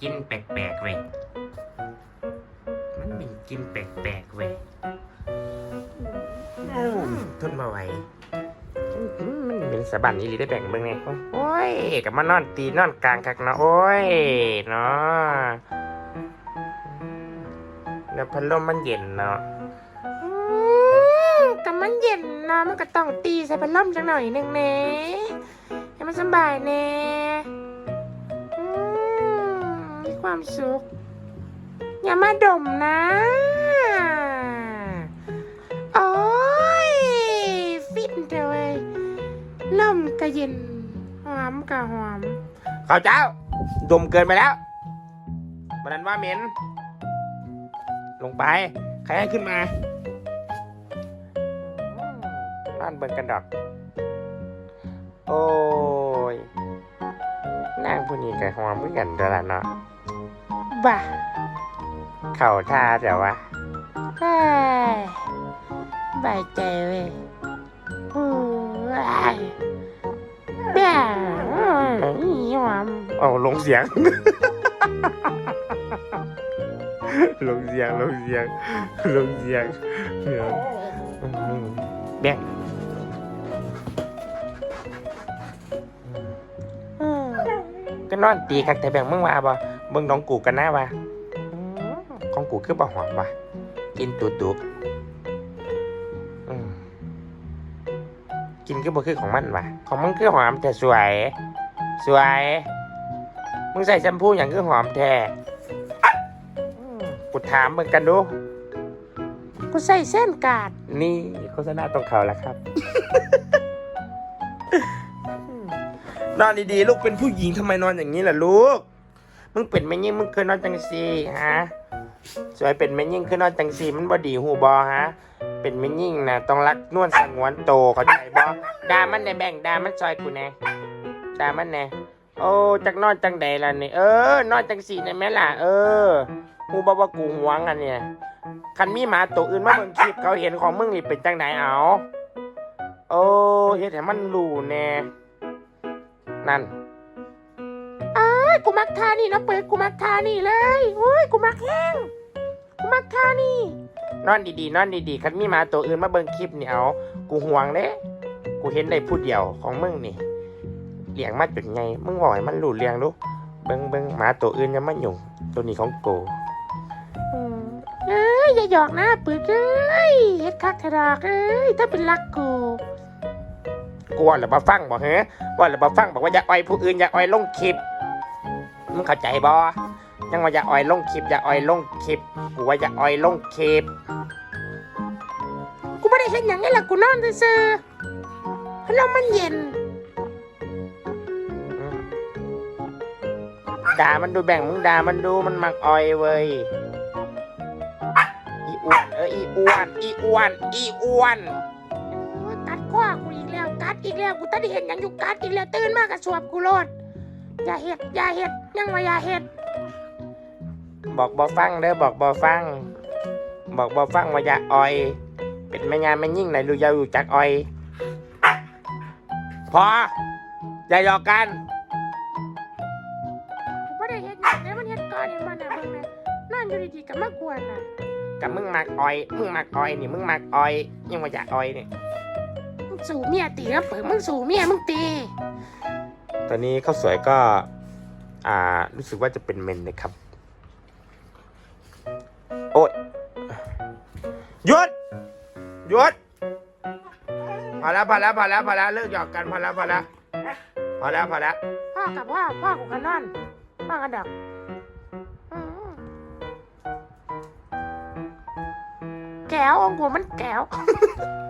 กินแปลกๆเว้ย มันเป็นกินแปลกๆเว้ยอืมทนมาไหวมันเป็นสะบันนี้หรือได้แบ่งเบิ่งไงโอ้ยกับมานอนตีนอนกลางคักเนาะโอ้ยเนาะแล้วพัดลมมันเย็นเนาะอืมแต่มันเย็นเนาะมันก็ต้องตีใส่พัดลมจังหน่อยหนึงเน่ให้มันสบายเน่ ความสุข อย่ามาดมนะ โอ้ย ฟินเถอะเว้ยลมก็เย็น หอมก็หอมข้าวเจ้า ดมเกินไปแล้วมันนั้นว่าเหม็น ลงไป ใครให้ขึ้นมาบ้านเบิ่งกันดอก โอ้ยนั่งผู้นี้กับหอมเพื่อกันเดยวละเนาะ บ่าเข่าท่าแต่ว่าเฮ้ยบายใจเว้ยโอ้ยแบ่อีหวามเอาลงเสียง ลงเสียง ลงเสียง ลงเสียงเดี๋ยวอืมแบ่งอืมก็นอนตีคักแต่แบ่งมึงว่าบ่ เบิ่งน้องกูกันหน้าว่าของกูคือบ่หอมว่ะกินตุตุอืมกินคือบ่คือของมันว่ะของมึงคือหอมแต่สวย สวย มึงใส่แชมพูอย่างคือหอมแท้อืมกูถามมึงกันดู กูใส่เส้นกาด นี่โฆษณาตรงเขาแล้วครับ นอนดีๆ ลูกเป็นผู้หญิงทำไมนอนอย่างนี้ล่ะลูก มึงเป็นแม่ยิ่งมึงเคยนอนจังซีฮะสวยเป็นแม่ยิ่งเคยนอนจังซีมันบ่ดีหูบอฮะ เป็นแม่ยิ่งนะต้องรักนวลสงวนโตเข้าใจบอดามันในแบ่งดามันซอยกูแน่ดามันแน่โอ้จักนอนจังใดล่ะนี่เออนอนจังสีในแม่ล่ะ เออหูบ่ว่ากูหวงอันเนี่ยคันมีหมาตัวอื่นมาเบิ่งคลิปเขาเห็นของมึงนี่เป็นจังไหนเอาโอ้เฮ็ดให้มันรู้แน่นั่น ยกูมักทานี่นะเปิดกูมักทานี่เลยโอ้ยกูมักแห้งกูมักทานี่นอนดีๆนอนดีๆคันมีหมาตัวอื่นมาเบิ่งคลิปนี่เอากูห่วงเด้กูเห็นได้ผู้เดียวของมึงนี่เลี้ยงมาจนไงมึงบอกให้มันรู้เลี้ยงดูเบิ่งเบิ่งหมาตัวอื่นอย่ามายุ่งตัวนี้ของกูอืมเอ้ยอย่าหยอกนะเปิดเอ้ยเฮ็ดคักทะดอกเอ้ยถ้าเป็นรักกูกูว่าแล้วบ่ฟังบ่ฮะว่าแล้วบ่ฟังบอกว่าอย่าอ่อยผู้อื่นอย่าอ่อยลงคลิป มึงเข้าใจบ่ยังว่าอย่าอ่อยลงคลิปอย่าอ่อยลงคลิปกูว่าอย่าอ่อยลงคลิปกูไม่ได้เห็นอย่างนี้แหละกูนอนซื่อเพราะลมมันเย็นด่ามันดูแบ่งมึงด่ามันดูมันมักอ่อยเว้ยอีอ้วนเอออีอ้วนอีอ้วนอีอ้วนกัดข้อกูอีกแล้วกัดอีกแล้วกูตัดเห็นยังอยู่กัดอีกแล้วตื่นมากระสวบกูโลด อย่าเห็ดอย่าเห็ดยังว่าอย่าเห็ดบอกบอฟังเด้อบอกบอฟัง บอกบอฟังว่าอย่าอ่อย เป็นแม่งานแม่ยิ่งไหนรู้อยารู้จักอ่อย พอ อย่าหยอกกันกูไม่ได้เห็ดอย่างนี้มันเห็ดก่อนเห็นมันน่ะเบิ่งนะนอนอยู่ดีๆกับมากวนน่ะกับมึงมักอ่อย มึงมักอ่อยนี่มึงมักอ่อย ยังว่าอย่าอ่อยเนี่ยมึงสู่เมียตีแล้วเปิดมึงสู่เมียมึงตี ตอนนี้ข้าวสวยก็อ่ารู้สึกว่าจะเป็นเมนนะครับ โอ๊ยหยุดหยุดพอแล้วพอแล้วพอแล้วพอแล้วเลิกหยอกกันพอแล้วพอแล้วพอแล้วพอแล้วพ่อกับพ่อพ่อกูกันนอนพ่อกันดอกแก้วของกูมันแก้ว